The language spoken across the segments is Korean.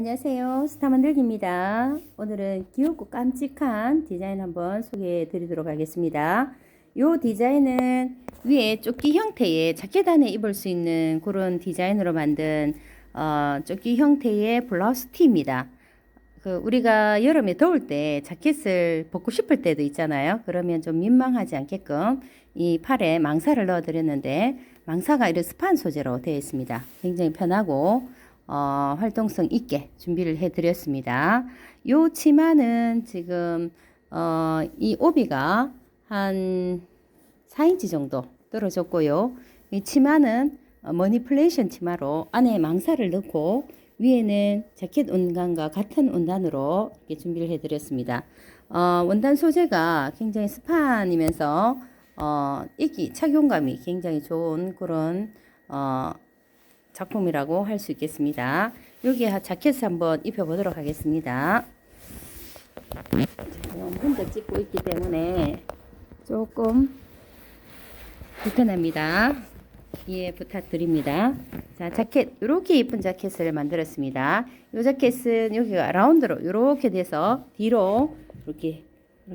안녕하세요. 스타 만들기입니다. 오늘은 귀엽고 깜찍한 디자인 한번 소개해 드리도록 하겠습니다. 이 디자인은 위에 조끼 형태의 자켓 안에 입을 수 있는 그런 디자인으로 만든 어, 조끼 형태의 블라우스 티입니다. 그 우리가 여름에 더울 때 자켓을 벗고 싶을 때도 있잖아요. 그러면 좀 민망하지 않게끔 이 팔에 망사를 넣어 드렸는데 망사가 이런 스판 소재로 되어 있습니다. 굉장히 편하고 어, 활동성 있게 준비를 해 드렸습니다. 요 치마는 지금 어, 이 오비가 한 4인치 정도 떨어졌고요. 이 치마는 어, 머니플레이션 치마로 안에 망사를 넣고 위에는 자켓 원단과 같은 원단으로 이렇게 준비를 해드렸습니다. 어, 원단 소재가 굉장히 스판이면서 어, 입기 착용감이 굉장히 좋은 그런 어, 작품이라고 할 수 있겠습니다. 여기에 자켓을 한번 입혀보도록 하겠습니다. 지금 혼자 찍고 있기 때문에 조금 불편합니다. 이해 부탁드립니다. 자, 자켓 이렇게 예쁜 자켓을 만들었습니다. 이 자켓은 여기가 라운드로 이렇게 돼서 뒤로 이렇게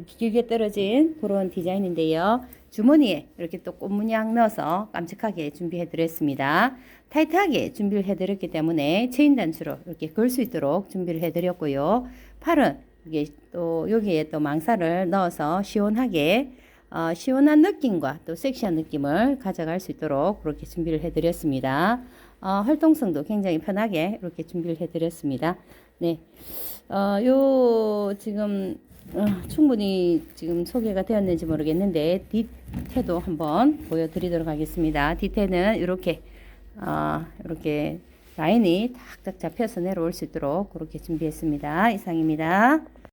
길게 떨어진 그런 디자인인데요. 주머니에 이렇게 또 꽃문양 넣어서 깜찍하게 준비해 드렸습니다. 타이트하게 준비를 해 드렸기 때문에 체인 단추로 이렇게 걸 수 있도록 준비를 해 드렸고요. 팔은 이게 또 여기에 또 망사를 넣어서 시원하게 어, 시원한 느낌과 또 섹시한 느낌을 가져갈 수 있도록 그렇게 준비를 해 드렸습니다. 어, 활동성도 굉장히 편하게 이렇게 준비를 해 드렸습니다. 네, 어, 요 지금 어, 충분히 지금 소개가 되었는지 모르겠는데 뒤태도 한번 보여드리도록 하겠습니다. 뒤태는 이렇게 어, 이렇게 라인이 탁탁 잡혀서 내려올 수 있도록 그렇게 준비했습니다. 이상입니다.